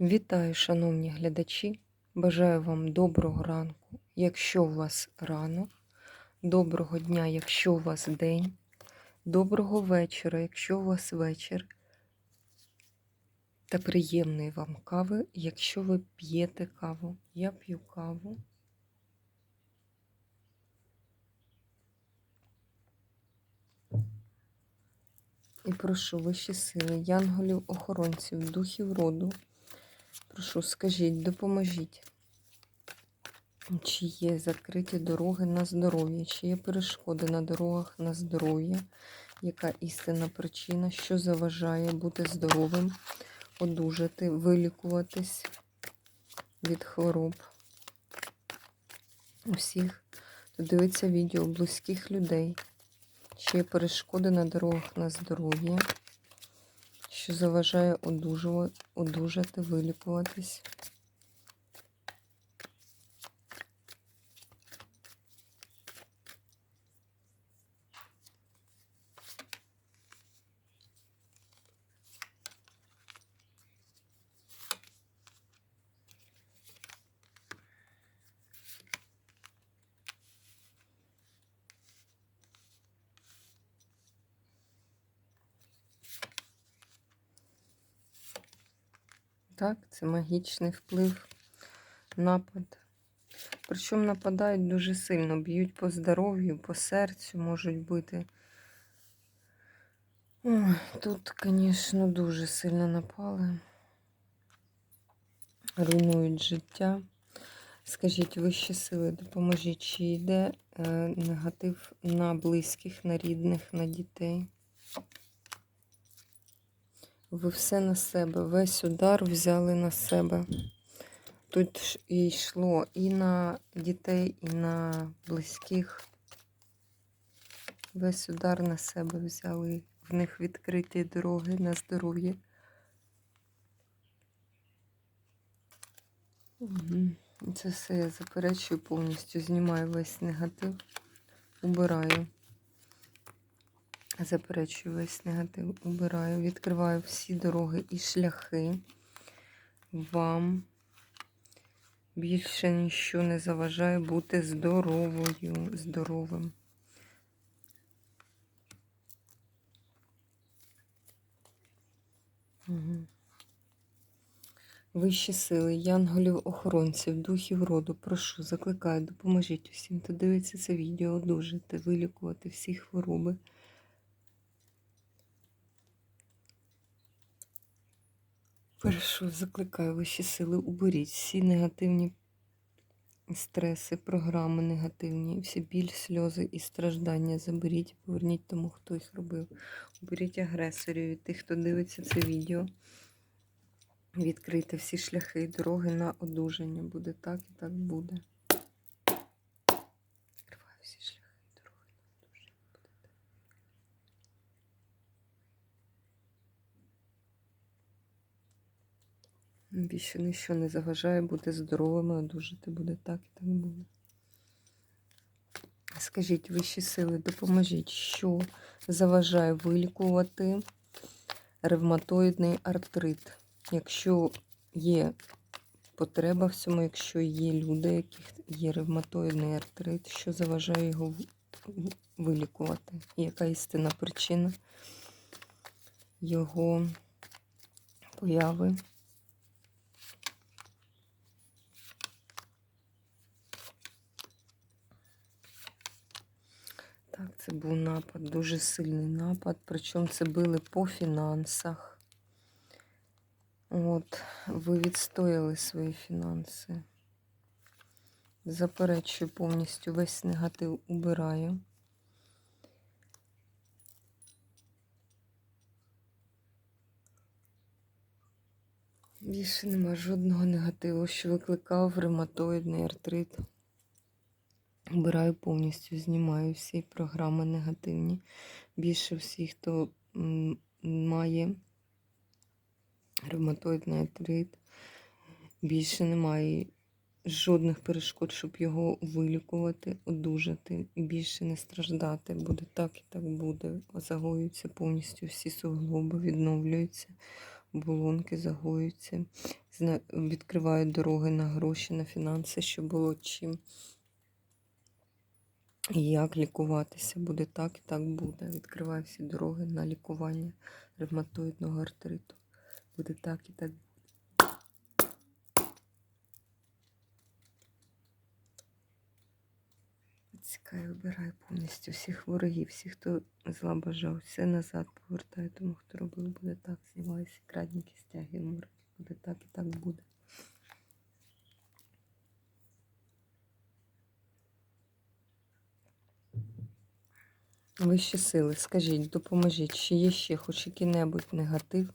Вітаю, шановні глядачі! Бажаю вам доброго ранку, якщо у вас ранок, доброго дня, якщо у вас день, доброго вечора, якщо у вас вечір, та приємної вам кави, якщо ви п'єте каву. Я п'ю каву. І прошу вищі сили, янголів, охоронців, духів роду. Прошу, скажіть, допоможіть, чи є закриті дороги на здоров'я, чи є перешкоди на дорогах на здоров'я, яка істинна причина, що заважає бути здоровим, одужати, вилікуватись від хвороб. Усіх, хто дивиться відео близьких людей, чи є перешкоди на дорогах на здоров'я що заважає одужувати, одужати, вилікуватись. Так, це магічний вплив, напад. Причому нападають дуже сильно, б'ють по здоров'ю, по серцю можуть бити. Ой, тут, звісно, дуже сильно напали. Руйнують життя. Скажіть, вищі сили, допоможіть, чи йде е, негатив на близьких, на рідних, на дітей? Ви все на себе, весь удар взяли на себе. Тут і йшло і на дітей, і на близьких. Весь удар на себе взяли. В них відкриті дороги на здоров'я. Це все я заперечую повністю, знімаю весь негатив, убираю. Заперечую весь негатив, убираю, відкриваю всі дороги і шляхи. Вам більше нічого не заважає бути здоровою, здоровим. Угу. Вищі сили, янголів, охоронців, духів роду, прошу, закликаю, допоможіть усім, хто дивиться це відео, одужати, вилікувати всі хвороби. Прошу, закликаю вищі сили, уберіть всі негативні стреси, програми негативні, всі біль, сльози і страждання. Заберіть, поверніть тому, хто їх робив. Уберіть агресорів від тих, хто дивиться це відео. Відкрийте всі шляхи і дороги на одужання. Буде так і так буде. Більше нічого не заважає бути здоровими, одужати буде так і так буде. Скажіть, вищі сили, допоможіть, що заважає вилікувати ревматоїдний артрит. Якщо є потреба в цьому, якщо є люди, яких є ревматоїдний артрит, що заважає його вилікувати? Яка істинна причина його появи? Так, це був напад, дуже сильний напад. Причому це били по фінансах. От, ви відстояли свої фінанси. Заперечую повністю весь негатив убираю. Більше нема жодного негативу, що викликав ревматоїдний артрит. Обираю повністю, знімаю всі програми негативні. Більше всіх, хто має ревматоїдний артрит, більше немає жодних перешкод, щоб його вилікувати, одужати і більше не страждати. Буде так і так буде. Загоюються повністю всі суглоби, відновлюються. оболонки загоюються, відкривають дороги на гроші, на фінанси, щоб було чим. Як лікуватися буде так і так буде. Відкриваю всі дороги на лікування ревматоїдного артриту. Буде так і так. буде. Цікаво, вибираю повністю всіх ворогів, всіх, хто зла бажав, все назад повертаю, тому хто робив, буде так, знімаюся, крадніки, стяги, мури. Буде так і так буде. Вищі сили, скажіть, допоможіть, чи є ще хоч який-небудь негатив,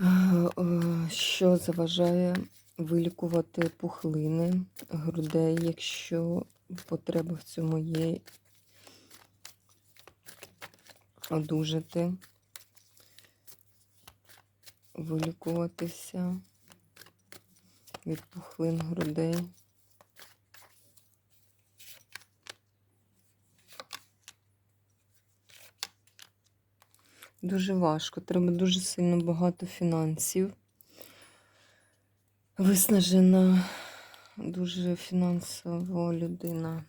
е, е, що заважає вилікувати пухлини грудей, якщо потреба в цьому є, одужати, вилікуватися від пухлин грудей. Дуже важко, треба дуже сильно багато фінансів. Виснажена дуже фінансово людина.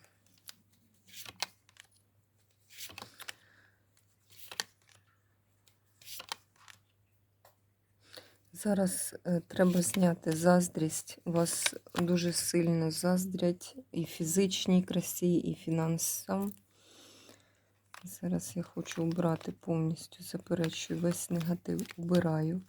Зараз е, треба зняти заздрість. Вас дуже сильно заздрять і фізичній красі, і фінансам. Зараз я хочу убрати повністю, заперечую, весь негатив убираю.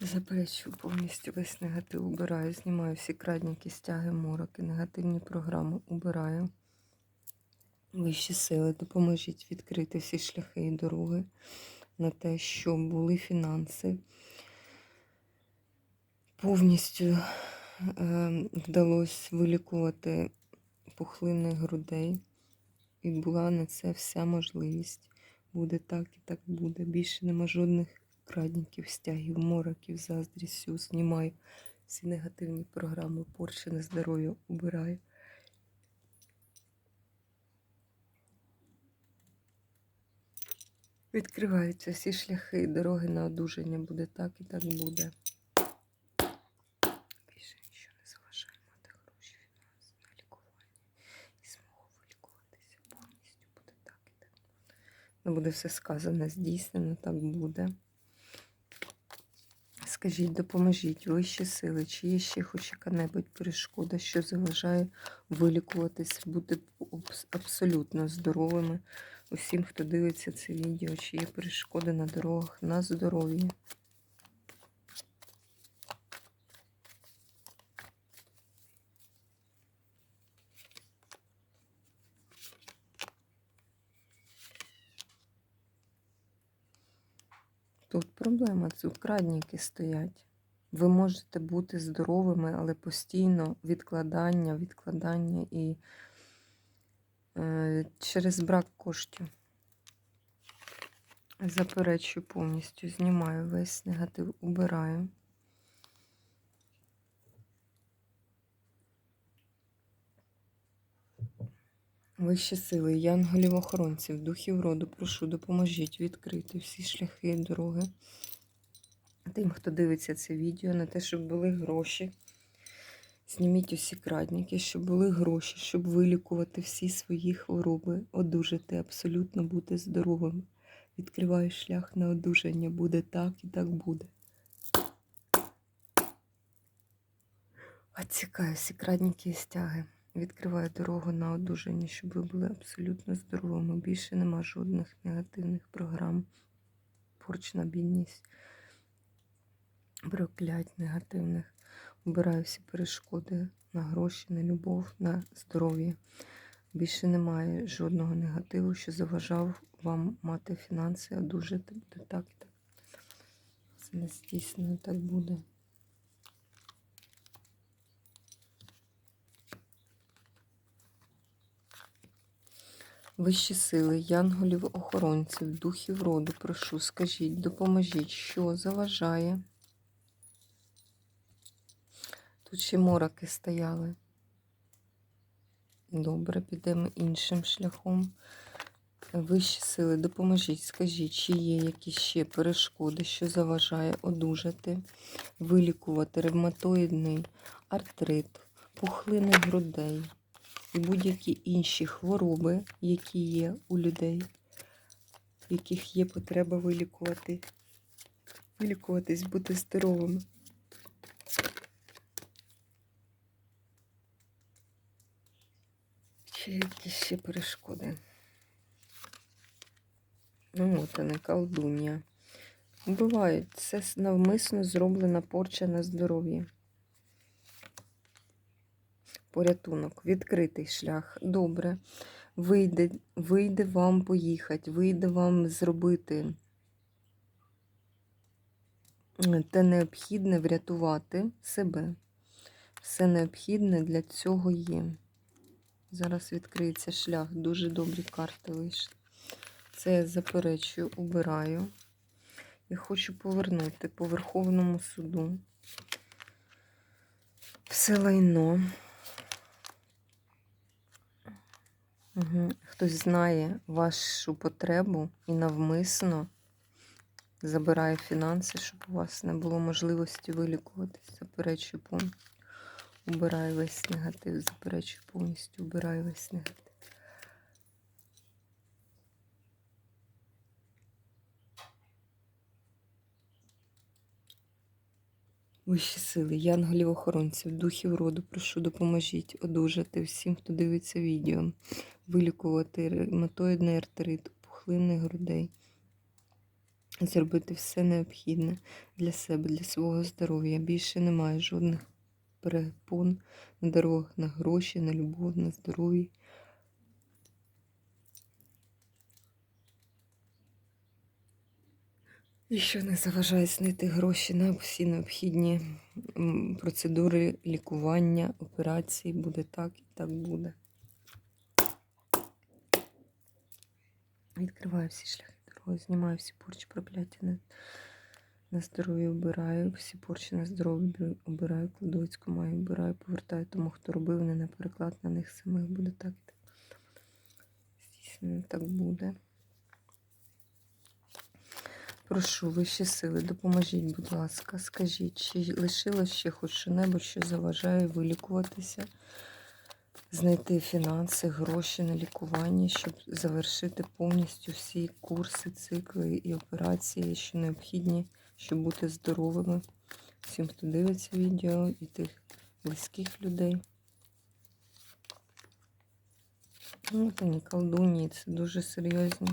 Заперечую повністю весь негатив убираю. Знімаю всі крадніки, стяги, мороки, негативні програми убираю. Вищі сили, допоможіть відкрити всі шляхи і дороги на те, щоб були фінанси. Повністю вдалося вилікувати пухлини грудей. І була на це вся можливість. Буде так і так буде. Більше нема жодних крадників, стягів, мороків, заздрістю. Знімаю всі негативні програми, порчене здоров'я убираю. Відкриваються всі шляхи дороги на одужання. Буде так і так буде. Більше нічого не заважає мати гроші, фінанси на лікування і змогу вилікуватися повністю. Буде так і так буде. Ну, все сказане, здійснено, так буде. Скажіть, допоможіть вищі сили, чи є ще хоч яка-небудь перешкода, що заважає вилікуватись, бути абсолютно здоровими. Усім, хто дивиться це відео, чи є перешкоди на дорогах на здоров'я. Тут проблема, це крадніки стоять. Ви можете бути здоровими, але постійно відкладання, відкладання і е, через брак коштів. Заперечую повністю, знімаю весь негатив, убираю. Вищі сили, янголів охоронців, духів роду, прошу, допоможіть відкрити всі шляхи і дороги. Тим, хто дивиться це відео, на те, щоб були гроші. Зніміть усі крадники, щоб були гроші, щоб вилікувати всі свої хвороби, одужати, абсолютно бути здоровим. Відкриваю шлях на одужання. Буде так і так буде. Отсікаю всі крадніки і стяги. Відкриваю дорогу на одужання, щоб ви були абсолютно здоровими. Більше нема жодних негативних програм. Порчна бідність, проклять негативних. Убираю всі перешкоди на гроші, на любов, на здоров'я. Більше немає жодного негативу, що заважав вам мати фінанси, одужати. Буде так і так. Це не здійснено, так буде. Вищі сили, янголів, охоронців, духів роду, прошу, скажіть, допоможіть, що заважає. Тут ще мороки стояли. Добре, підемо іншим шляхом. Вищі сили, допоможіть, скажіть, чи є якісь ще перешкоди, що заважає одужати, вилікувати ревматоїдний артрит, пухлини грудей будь-які інші хвороби, які є у людей, яких є потреба вилікувати, вилікуватись, бути здоровими. Чи якісь ще перешкоди? Ну, от вони, колдун'я. Бувають, це навмисно зроблена порча на здоров'я. Порятунок, відкритий шлях. Добре. Вийде, вийде вам поїхати, вийде вам зробити те необхідне врятувати себе. Все необхідне для цього є. Зараз відкриється шлях. Дуже добрі карти вийшли. Це я заперечую, убираю. І хочу повернути по Верховному суду все лайно. Угу. Хтось знає вашу потребу і навмисно забирає фінанси, щоб у вас не було можливості вилікуватись. Заперечую повністю. Убираю весь негатив, заперечую повністю, убираю весь негатив. Вищі сили, янголів охоронців, духів роду, прошу допоможіть одужати всім, хто дивиться відео, вилікувати ревматоїдний артрит, пухлини грудей, зробити все необхідне для себе, для свого здоров'я. Більше немає жодних перепон на дорогах, на гроші, на любов, на здоров'я. І що не заважає знайти гроші на всі необхідні процедури лікування, операції. Буде так і так буде. Відкриваю всі шляхи дороги, знімаю всі порчі прокляття на, на здоров'я, обираю, всі порчі на здоров'я обираю, кладовицьку маю, обираю, повертаю тому, хто робив, не на переклад на них самих. Буде так і так. Здійснено так буде. Прошу, вищі сили, допоможіть, будь ласка, скажіть, чи лишилось ще хоч що-небудь, що заважає вилікуватися, знайти фінанси, гроші на лікування, щоб завершити повністю всі курси, цикли і операції, що необхідні, щоб бути здоровими. Всім, хто дивиться відео, і тих близьких людей. Ну, це не колдунії, це дуже серйозні.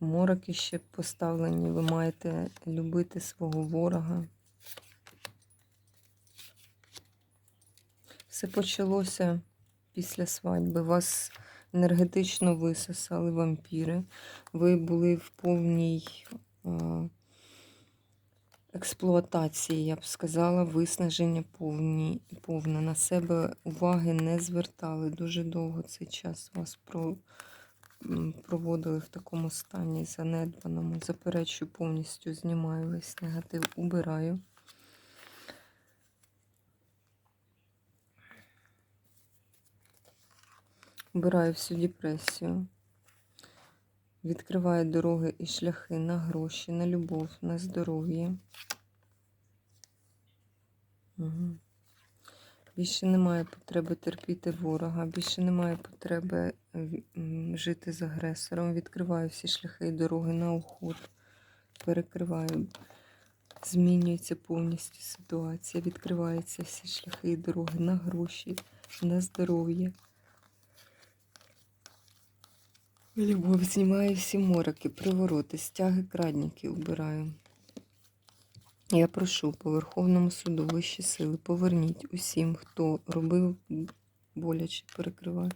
Мороки ще поставлені. Ви маєте любити свого ворога. Все почалося після свадьби. Вас енергетично висосали вампіри. Ви були в повній експлуатації, я б сказала, виснаження повні, повне. На себе уваги не звертали. Дуже довго цей час вас про проводили в такому стані занедбаному. Заперечую, повністю знімаю весь негатив, убираю. Убираю всю депресію. Відкриваю дороги і шляхи на гроші, на любов, на здоров'я. Угу. Більше немає потреби терпіти ворога, більше немає потреби е, жити з агресором. Відкриваю всі шляхи і дороги на уход. Перекриваю. Змінюється повністю ситуація. Відкриваються всі шляхи і дороги на гроші, на здоров'я. Любов знімаю всі мороки, привороти, стяги, крадники убираю. Я прошу по Верховному суду вищі сили, поверніть усім, хто робив боляче, перекриваю.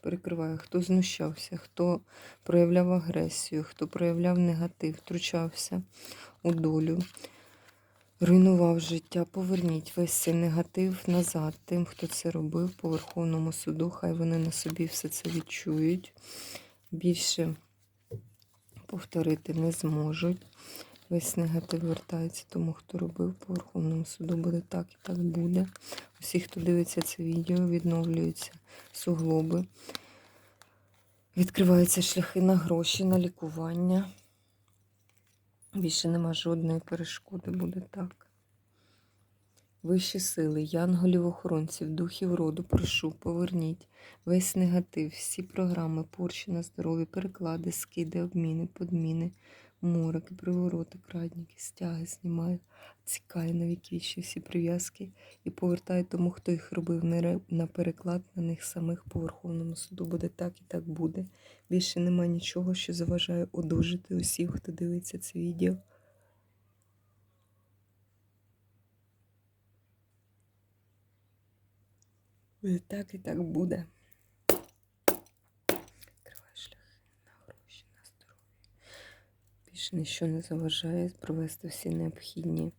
Перекриваю, хто знущався, хто проявляв агресію, хто проявляв негатив, втручався у долю, руйнував життя. Поверніть весь цей негатив назад тим, хто це робив по Верховному суду. Хай вони на собі все це відчують. Більше повторити не зможуть. Весь негатив вертається тому, хто робив по Верховному суду. Буде так і так буде. Усі, хто дивиться це відео, відновлюються суглоби. Відкриваються шляхи на гроші, на лікування. Більше нема жодної перешкоди, буде так. Вищі сили, янголів охоронців, духів роду, прошу, поверніть весь негатив, всі програми, порчі на здоров'я, переклади, скиди, обміни, подміни, мороки, привороти, крадніки, стяги знімаю, цікає на віки всі прив'язки і повертаю тому, хто їх робив на переклад на них самих по Верховному суду. Буде так і так буде. Більше нема нічого, що заважає одужати усіх, хто дивиться це відео. Так і так буде. Відкривай шляхи на гроші, на здоров'я. Більше нічого не заважає провести всі необхідні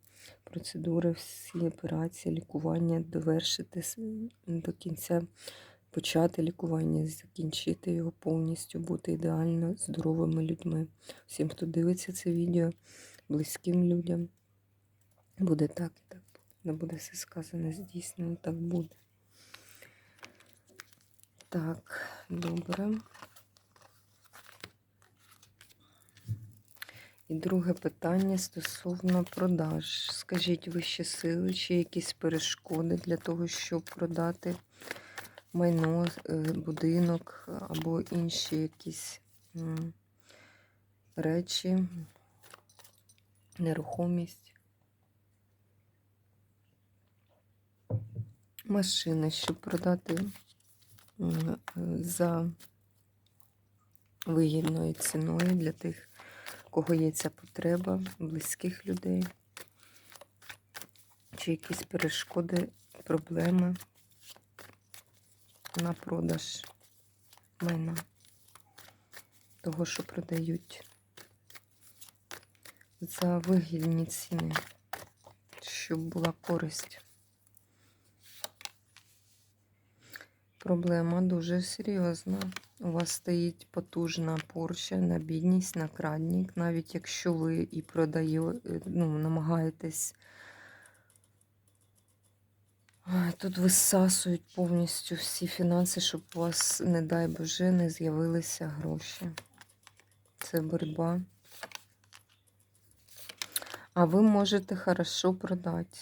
процедури, всі операції, лікування, довершити до кінця, почати лікування, закінчити його повністю, бути ідеально здоровими людьми. Всім, хто дивиться це відео, близьким людям, буде так і так. Не буде все сказане, здійснено, так буде. Так, добре. І друге питання стосовно продаж. Скажіть вищі сили, чи якісь перешкоди для того, щоб продати майно, е, будинок або інші якісь речі, нерухомість, машини, щоб продати е, за вигідною ціною для тих, кого є ця потреба, близьких людей, чи якісь перешкоди, проблеми на продаж майна, того, що продають за вигідні ціни, щоб була користь. Проблема дуже серйозна. У вас стоїть потужна порча на бідність, на крадник. Навіть якщо ви і продаєте, ну, намагаєтесь. Тут висасують повністю всі фінанси, щоб у вас, не дай Боже, не з'явилися гроші. Це боротьба. А ви можете хорошо продати.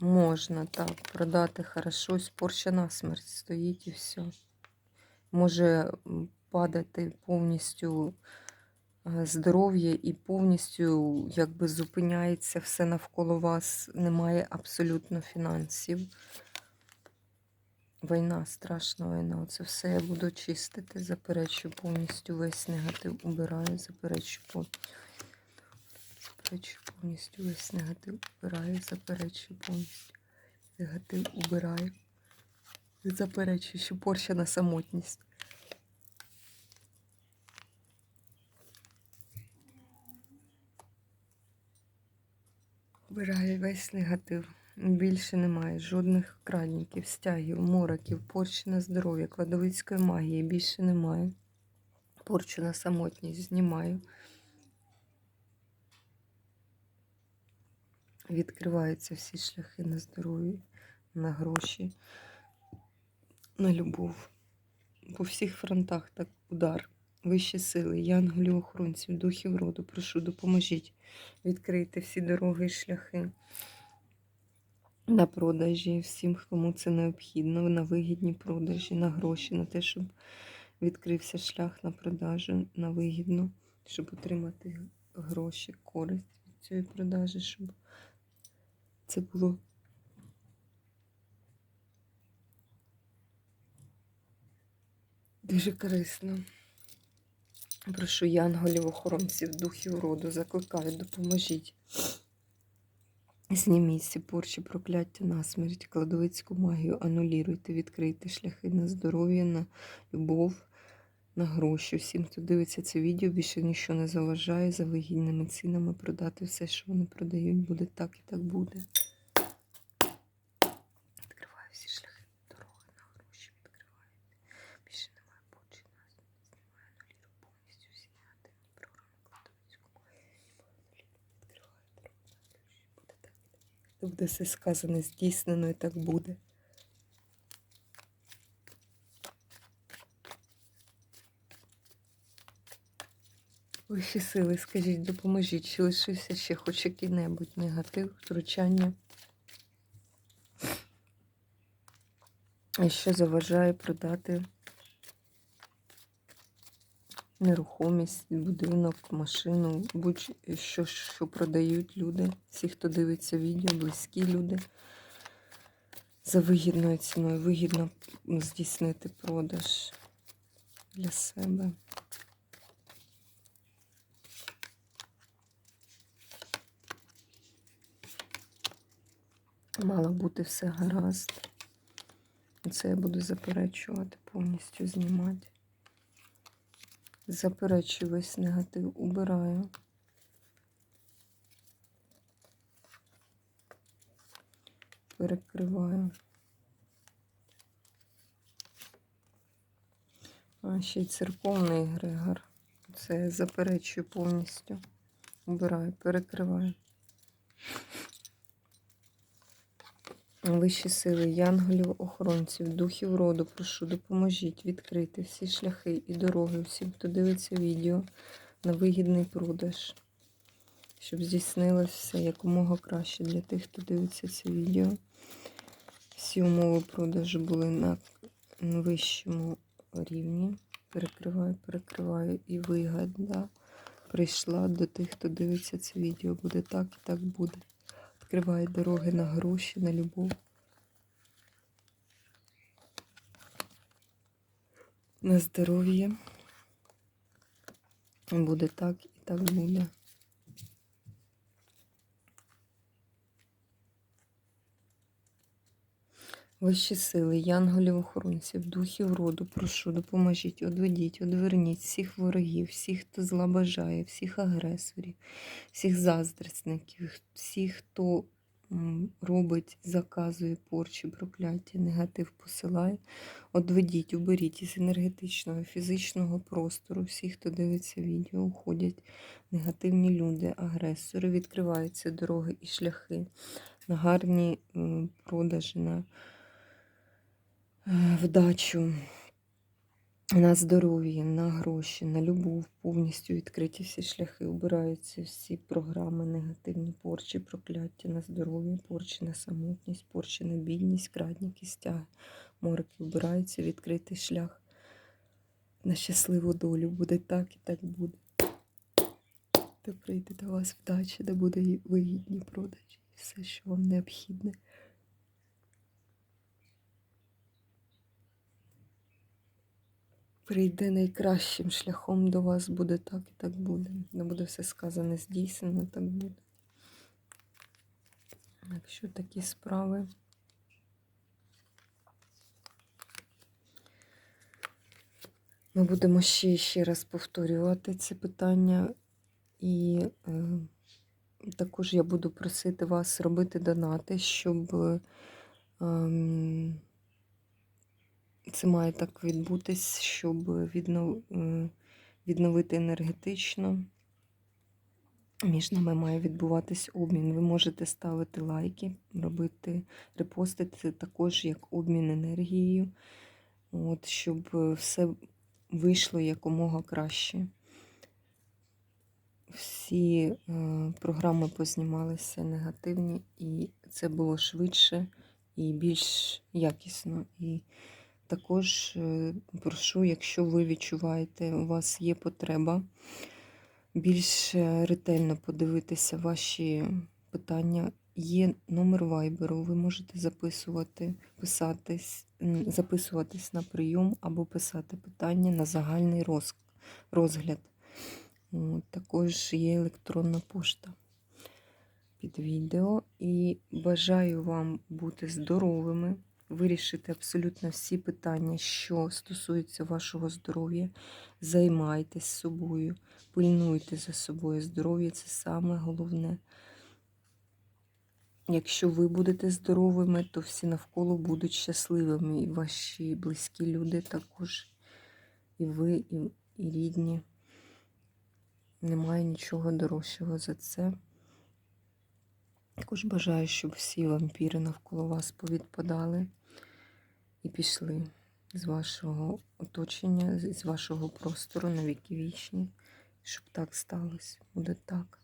Можна так продати хорошо. Ось Порча на смерть стоїть і все. Може падати повністю здоров'я і повністю якби зупиняється все навколо вас. Немає абсолютно фінансів. Війна, страшна війна. Це все я буду чистити, заперечую повністю весь негатив убираю, заперечую повністю. Заперечую повністю весь негатив убираю, заперечую повністю. Негатив убираю. Заперечую, що порча на самотність. Убираю весь негатив. Більше немає жодних крадників, стягів, мороків, порчі на здоров'я, кладовицької магії більше немає. Порчу на самотність знімаю. Відкриваються всі шляхи на здоров'я, на гроші, на любов. По всіх фронтах так удар. Вищі сили, янголів охоронців, духів роду, прошу, допоможіть відкрити всі дороги і шляхи на продажі, всім, кому це необхідно, на вигідні продажі, на гроші, на те, щоб відкрився шлях на продажу, на вигідну, щоб отримати гроші, користь від цієї продажі, щоб це було дуже корисно. Прошу янголів, охоронців, духів роду, закликаю, допоможіть. Зніміть всі порчі, прокляття на смерть, кладовицьку магію, ануліруйте, відкрийте шляхи на здоров'я, на любов, на гроші. Всім, хто дивиться це відео, більше нічого не заважає за вигідними цінами продати все, що вони продають, буде так і так буде. Відкриваю всі шляхи дороги на гроші, відкриваю. Більше немає почі нас, немає нуліру повністю всі програми кладовицькому. Відкриваю дорогу на гроші, буде так і. Буде все сказане, здійснено і так буде. Вищі сили, скажіть, допоможіть, чи лишився ще хоч який-небудь негатив, втручання? А що заважає продати нерухомість, будинок, машину, будь-що, що продають люди, всі, хто дивиться відео, близькі люди. За вигідною ціною, вигідно здійснити продаж для себе. Мало бути все гаразд. Це я буду заперечувати, повністю знімати. Заперечую весь негатив, убираю. Перекриваю. А ще й церковний егрегор. Це я заперечую повністю. Убираю, перекриваю. Вищі сили, янголів, охоронців, духів роду, прошу, допоможіть відкрити всі шляхи і дороги всім, хто дивиться відео на вигідний продаж, щоб здійснилося все якомога краще для тих, хто дивиться це відео. Всі умови продажу були на вищому рівні. Перекриваю, перекриваю і вигода прийшла до тих, хто дивиться це відео. Буде так і так буде відкриває дороги на гроші, на любов. На здоров'я. Буде так і так буде. Вищі сили, янголів-охоронців, духів роду, прошу, допоможіть, одведіть, одверніть всіх ворогів, всіх, хто зла бажає, всіх агресорів, всіх заздрісників, всіх, хто робить, заказує порчі, прокляття, негатив посилає. Одведіть, уберіть із енергетичного, фізичного простору. Всі, хто дивиться відео, уходять негативні люди, агресори, відкриваються дороги і шляхи на гарні продажі. на вдачу, на здоров'я, на гроші, на любов, повністю відкриті всі шляхи, убираються всі програми, негативні порчі, прокляття на здоров'я, порчі на самотність, порчі на бідність, крадніки, стяги, морки вбираються, відкритий шлях на щасливу долю. Буде так і так буде. Та прийде до вас вдача, де буде вигідні продажі, все, що вам необхідне. Прийде найкращим шляхом до вас, буде так і так буде. Не буде все сказане, здійснено, так буде. Якщо такі справи. Ми будемо ще і ще раз повторювати це питання, і е, також я буду просити вас робити донати, щоб е, це має так відбутись, щоб е, відновити енергетично. Між нами має відбуватись обмін. Ви можете ставити лайки, робити репости, це також як обмін енергією, от, щоб все вийшло якомога краще. Всі е, програми познімалися негативні, і це було швидше і більш якісно. І також е, прошу, якщо ви відчуваєте, у вас є потреба більш е, ретельно подивитися ваші питання. Є номер вайберу, ви можете записувати, писатись, записуватись на прийом або писати питання на загальний розгляд. Також є електронна пошта під відео. І бажаю вам бути здоровими вирішити абсолютно всі питання, що стосуються вашого здоров'я. Займайтесь собою, пильнуйте за собою. Здоров'я це саме головне. Якщо ви будете здоровими, то всі навколо будуть щасливими. І ваші близькі люди також, і ви, і, і рідні. Немає нічого дорожчого за це. Також бажаю, щоб всі вампіри навколо вас повідпадали і пішли з вашого оточення, з вашого простору на віки вічні, щоб так сталося. Буде так.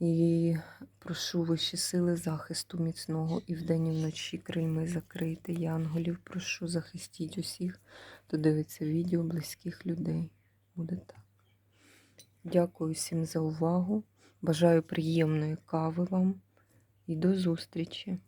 І прошу вищі сили захисту міцного і вдень, і вночі крильми закрити. Янголів прошу, захистіть усіх, хто дивиться відео близьких людей. Буде так. Дякую всім за увагу. Бажаю приємної кави вам і до зустрічі!